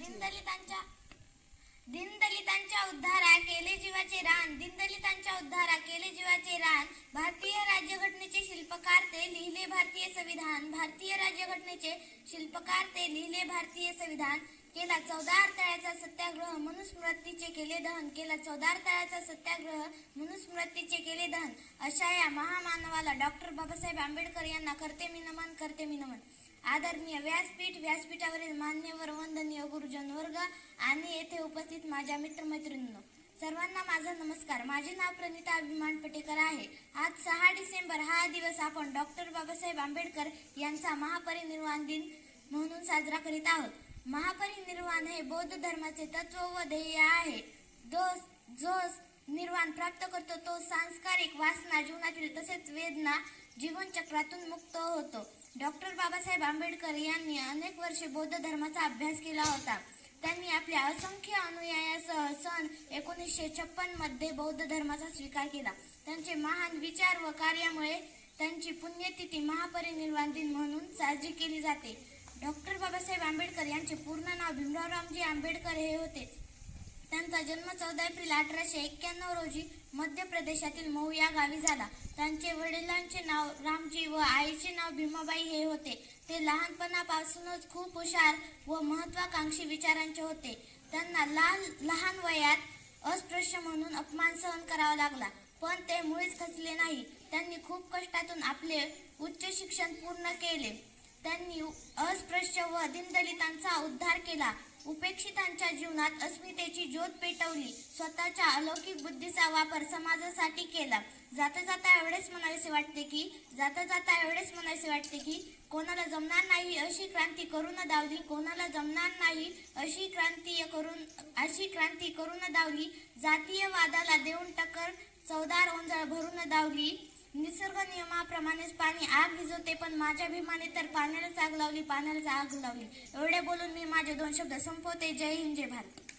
दीनदलितांच्या दीनदलितांच्या उद्धारा केले जीवाचे रान दीनदलितांच्या उद्धारा केले जीवाचे रान. भारतीय राज्यघटनेचे शिल्पकार ते लिहिले भारतीय संविधान. भारतीय राज्यघटनेचे शिल्पकार ते लिहिले भारतीय संविधान. केला चौदा तळ्याचा सत्याग्रह मनुस्मृतीचे केले दहन. केला चौदा तळ्याचा सत्याग्रह मनुस्मृतीचे केले दहन. अशा या महामानवाला डॉक्टर बाबासाहेब आंबेडकर यांना करते मी नमन करते मी नमन. आदरणीय व्यासपीठ व्यासपीठावरील मान्यवर वंदनीय गुरुजन वर्ग आणि येथे उपस्थित माझ्या मित्रमैत्रिणींनो सर्वांना माझा नमस्कार. माझे नाव प्रणिता अभिमान पटेकर आहे. आज सहा डिसेंबर हा दिवस आपण डॉक्टर बाबासाहेब आंबेडकर यांचा महापरिनिर्वाण दिन म्हणून साजरा करीत आहोत. महापरिनिर्वाण हे बौद्ध धर्माचे तत्व व ध्येय आहे. जो जो निर्वाण प्राप्त करतो. तो सांस्कारिक वासना जीवनातील तसेच वेदना जीवनचक्रातून मुक्त होतो. डॉक्टर बाबासाहेब आंबेडकर यांनी अनेक वर्षे बौद्ध धर्माचा अभ्यास केला होता. त्यांनी आपल्या असंख्य अनुयायासह सन एकोणीसशे छप्पनमध्ये बौद्ध धर्माचा स्वीकार केला. त्यांचे महान विचार व कार्यामुळे त्यांची पुण्यतिथी महापरिनिर्वाण दिन म्हणून साजरी केली जाते. डॉक्टर बाबासाहेब आंबेडकर यांचे पूर्ण नाव भीमरावरामजी आंबेडकर हे होते. त्यांचा जन्म चौदा एप्रिल अठराशे एक्क्याण्णव रोजी मध्य प्रदेशातील मऊ या गावी झाला. त्यांचे वडिलांचे नाव रामजी व आईचे नाव भीमाबाई हे होते. ते लहानपणापासूनच खूप हुशार व महत्वाकांक्षी विचारांचे होते. त्यांना लहान लहान वयात अस्पृश्य म्हणून अपमान सहन करावा लागला. पण ते मुळीच खचले नाही. त्यांनी खूप कष्टातून आपले उच्च शिक्षण पूर्ण केले. त्यांनी अस्पृश्य व दिनदलितांचा उद्धार केला. उपेक्षितांच्या जीवनात अस्मितेची ज्योत पेटवली. स्वतःच्या अलौकिक बुद्धीचा वापर समाजासाठी केला. जाता जाता एवढेच म्हणावेसे वाटते की जाता जाता एवढेच म्हणावेसे वाटते की कोणाला जमणार नाही अशी क्रांती करून दावली कोणाला जमणार नाही अशी क्रांती करून अशी क्रांती करून दावली जातीयवादाला देऊन टक्कर चौदार ओंजळ भरून दावली निसर्ग नियमाप्रमाणेच पाणी आग विजवते पण माझ्या भीमाने तर पाण्यालाच आग लावली पाण्यालाच आग लावली. एवढे बोलून मी माझे दोन शब्द संपवते. जय हिंद जय भारत.